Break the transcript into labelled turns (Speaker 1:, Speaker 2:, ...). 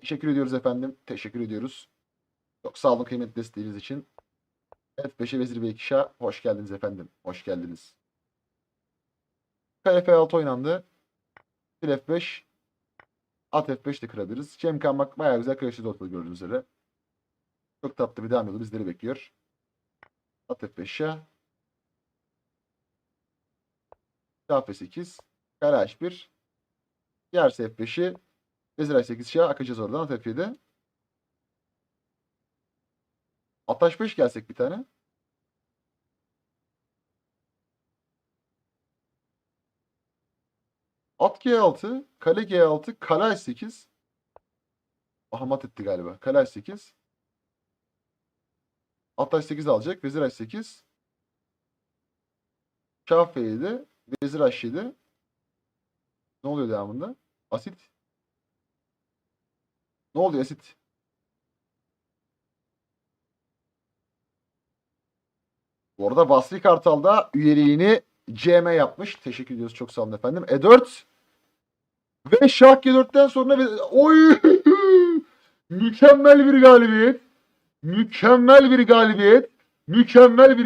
Speaker 1: Teşekkür ediyoruz efendim. Teşekkür ediyoruz. Çok sağ olun kıymetli desteğiniz için. F5'e Vezir Bey Kişa. Hoş geldiniz efendim. Hoş geldiniz. Kale F6 oynandı. Fil F5. At F5 de kırabiliriz. Cemkan bak bayağı güzel karıştırdı ortada gördüğünüz üzere. Çok tatlı bir devam yolu bizleri bekliyor. At F5'e. Şah F8. Kale H1. Yerse F5'i. Vezir H8 şah akacağız oradan at F7. At H5 gelsek bir tane. At G6, kale G6, kale H8. Aha mat etti galiba. Kale H8. At H8 alacak. Vezir H8. Şah F7. Vezir H7. Ne oluyor devamında? Asit. Ne oluyor asit? Bu arada Basri Kartal da üyeliğini CM yapmış. Teşekkür ediyoruz. Çok sağ olun efendim. E4 ve Şah G4'ten sonra bir- oy mükemmel bir galibiyet. Mükemmel bir galibiyet. Mükemmel bir